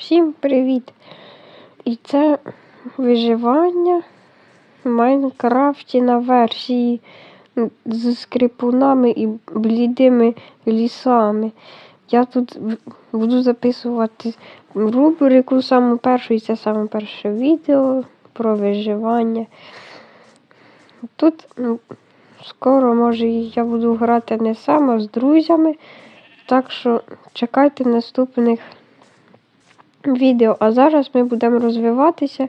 Всім привіт! І це виживання в Майнкрафті на версії з скрипунами і блідими лісами. Я тут буду записувати рубрику саму першу, і це саме перше відео про виживання. Тут ну, скоро, може, я буду грати не сам, а з друзями. Так що чекайте наступних відео. А зараз ми будемо розвиватися,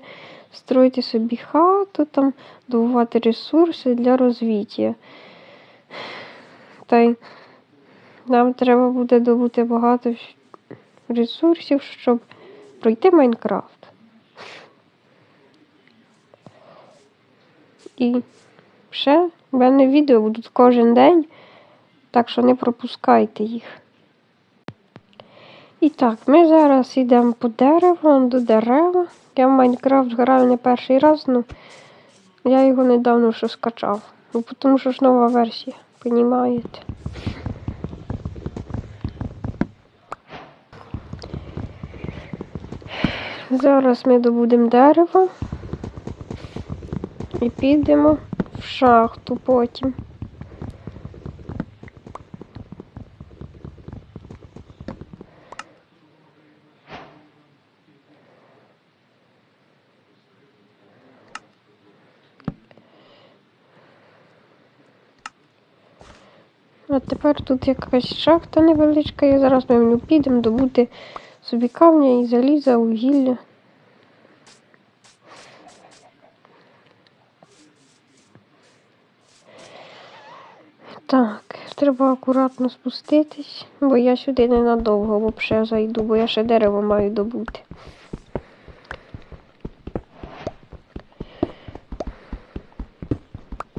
строїти собі хату, там, добувати ресурси для розвиття. Та й нам треба буде добути багато ресурсів, щоб пройти Майнкрафт. І ще в мене відео будуть кожен день, так що не пропускайте їх. І так, ми зараз йдемо по дереву, до дерева. Я в Майнкрафт граю не перший раз, ну я його недавно що скачав. Ну, тому що ж нова версія, понімаєте? Зараз ми добудемо дерево і підемо в шахту потім. А тепер тут якась шахта невеличка, і зараз ми в нього підемо добути собі камня і заліза, вугілля. Так, треба акуратно спуститись, бо я сюди ненадовго взагалі зайду, бо я ще дерево маю добути.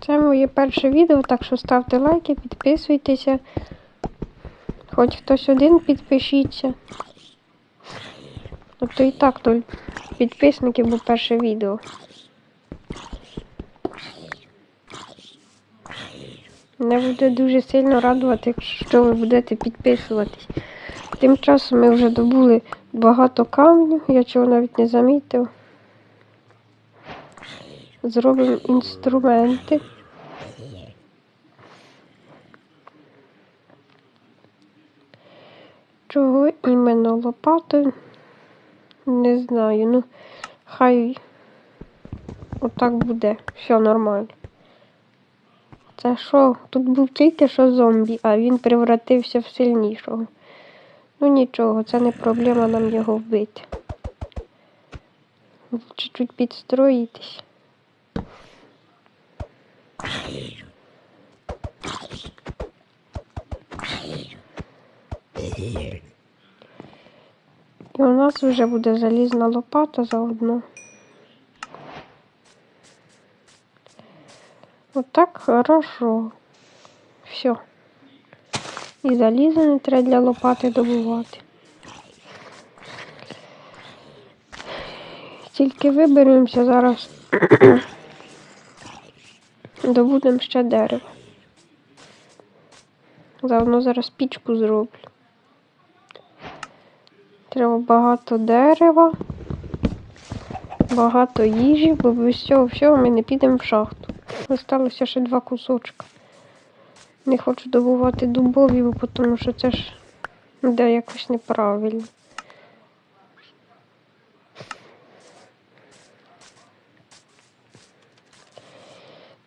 Це моє перше відео, так що ставте лайки, підписуйтеся. Хоч хтось один підпишіться. Тобто і так то підписників, бо перше відео. Мене буде дуже сильно радувати, якщо ви будете підписуватись. Тим часом ми вже добули багато камню, я чого навіть не замітив. Зробимо інструменти. Чого іменно лопатою? Не знаю, ну хай отак буде. Все нормально. Це що? Тут був тільки що зомбі, а він превратився в сильнішого. Ну нічого, це не проблема нам його вбити. Чуть-чуть підстроїтись. І у нас вже буде залізна лопата заодно. Вот так хорошо. Все. І залізо не треба для лопати добувати. Тільки виберемося зараз. Добудемо ще дерево. Заодно зараз пічку зроблю. Треба багато дерева, багато їжі, бо без цього всього ми не підемо в шахту. Осталося ще два кусочка. Не хочу добувати дубові, бо тому що це ж буде якось неправильно.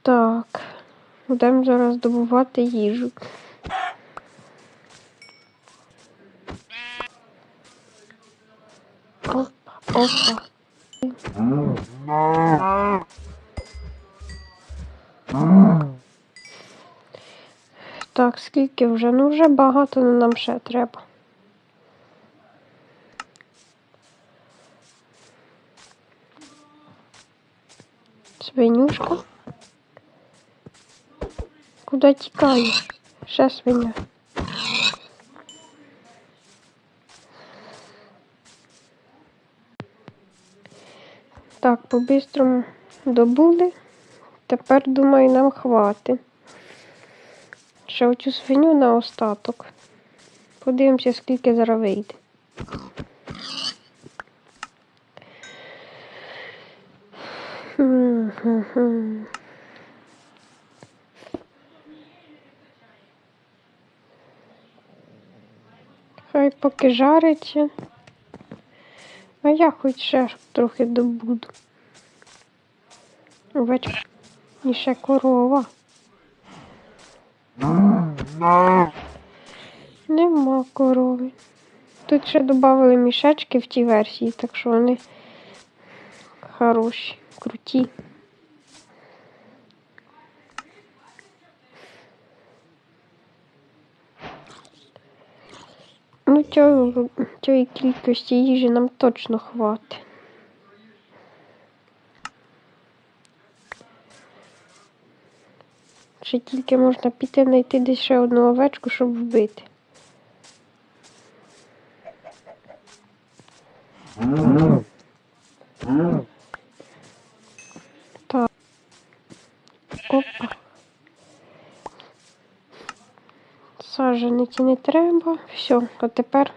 Так, будемо зараз добувати їжу. Опа, опа. Так, скільки вже? Ну вже багато, але нам ще треба. Свинюшка. Куди тікає? Ще свиня. Так, по-бистрому добули. Тепер, думаю, нам хвати Ще оцю свиню на остаток. Подивимося, скільки зараз вийде. Хай поки жариться. А я хоч ще трохи добуду. Овечка. І ще корова. Нема корови. Тут ще додали мішечки в тій версії, так що вони хороші, круті. Ну, цього, цієї кількості їжі нам точно хватить. Ще тільки можна піти знайти десь ще одну овечку, щоб вбити. Так. Опа. Сажениці не треба. Все, а тепер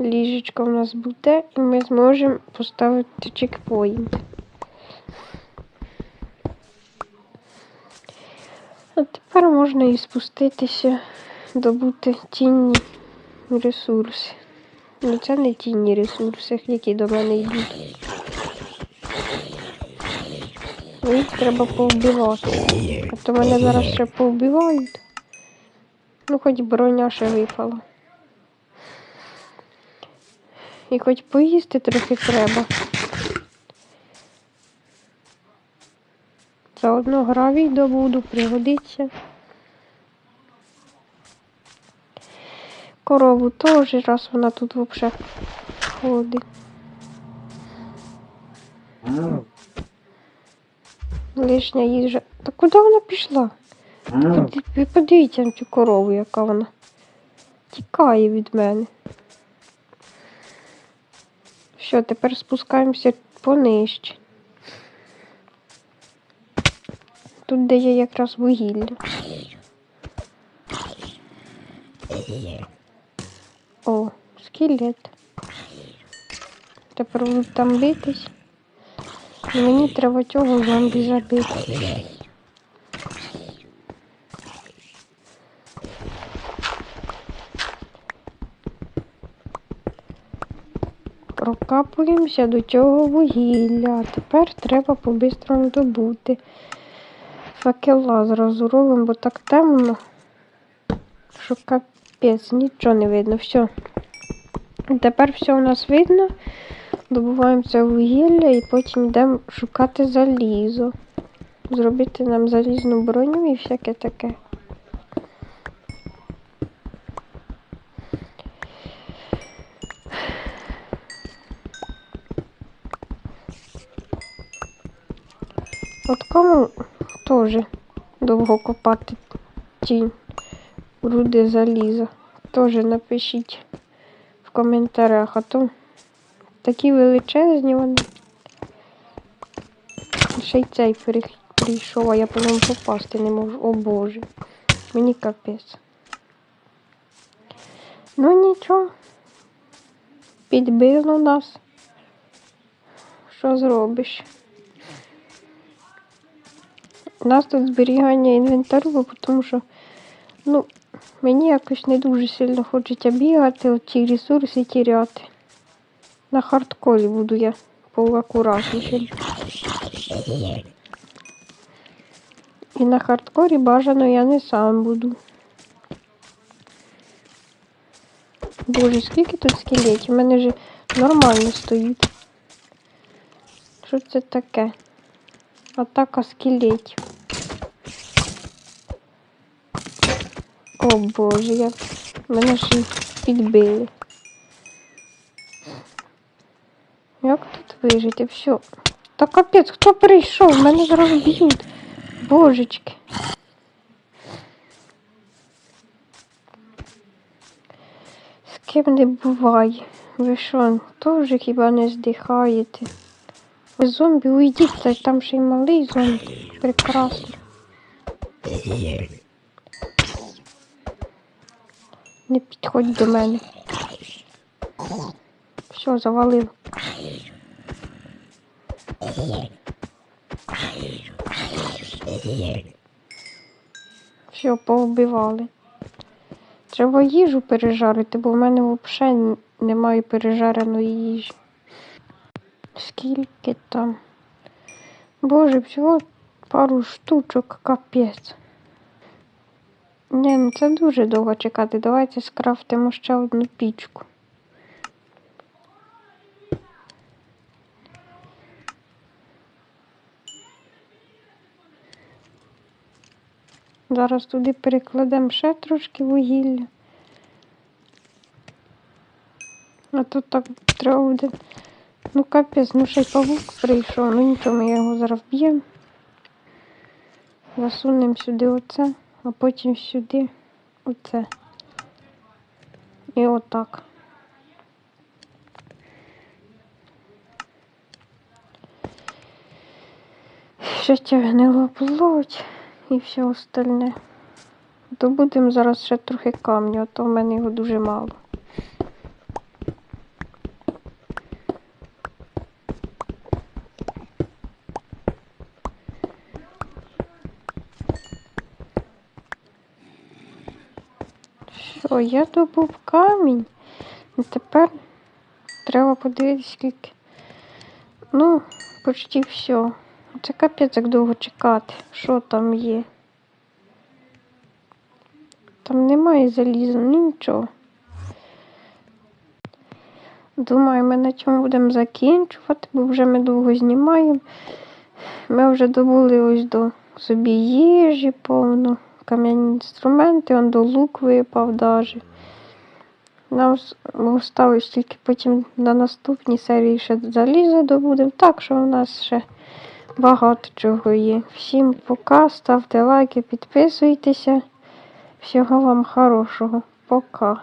ліжечко в нас буде, і ми зможемо поставити чекпоінт. А тепер можна і спуститися, добути цінні ресурси. Ну це не цінні ресурси, які до мене йдуть. Ну, Їх треба повбивати. А то мене зараз ще повбивають. Ну, хоч броня ще випала. І хоч поїсти трохи треба. Заодно гравій добуду, пригодиться. Корову теж, раз вона тут взагалі ходить. Лишня їжа. Та куди вона пішла? Ви подивіться на цю корову, яка вона тікає від мене. Що, тепер спускаємося понижче. Тут де є якраз вугілля. О, скелет. Тепер будуть там битись. Мені треба цього зомбі забити. Прокапуємося до цього вугілля. Тепер треба по-бистрому добути. Факела зразу робимо, бо так темно, що капець, нічого не видно. Все. Тепер все у нас видно. Добуваємо це вугілля і потім йдемо шукати залізо. Зробити нам залізну броню і всяке таке. От кому теж довго копати ті руди заліза. Теж напишіть в коментарях, а то такі величезні вони. Ще й цей прийшов, а я по ньому попасти не можу. О Боже. Мені капець. Ну нічого. Підбило нас. Що зробиш? У нас тут зберігання інвентарю, тому що ну, мені якось не дуже сильно хочеться бігати, оці ресурси тіряти. На хардкорі буду я поакуратніше. І на хардкорі бажано я не сам буду. Боже, скільки тут скелетів? У мене вже нормально стоїть. Що це таке? Атака скелетів. О боже, я... мене ж підбили. Як тут вижити? Все. Та капець, хто прийшов? Мене зараз б'ють. Божечки. З ким не буває. Ви що, теж хіба не здихаєте? Ви зомбі, уйдіть, там ще й малий зомбі. Прекрасно. Не підходь до мене. Все, завалив. Все, повбивали. Треба їжу пережарити, бо в мене взагалі немає пережареної їжі. Скільки там? Боже, всього пару штучок, капець. Ні, ну це дуже довго чекати. Давайте скрафтимо ще одну пічку. Зараз туди перекладемо ще трошки вугілля. А тут так треба буде. Ну капець, ну ще й павук прийшов. Ну нічого, ми його зараз вб'ємо. Засунемо сюди оце, а потім сюди оце. І отак. Ще тягнило плоть і все остальне. То будемо зараз ще трохи камню, а то в мене його дуже мало. Що, я добув камінь. І тепер треба подивитися, скільки. Ну, почти все. Це капець як довго чекати. Що там є? Там немає заліза, ну нічого. Думаю, ми на цьому будемо закінчувати, бо вже ми довго знімаємо. Ми вже добули ось до собі їжі повно, кам'яні інструменти, он до лук випав даже. Нам осталось тільки потім на наступній серії ще залізо добудемо. Так що у нас ще багато чого є. Всім пока, ставте лайки, підписуйтеся. Всього вам хорошого. Пока.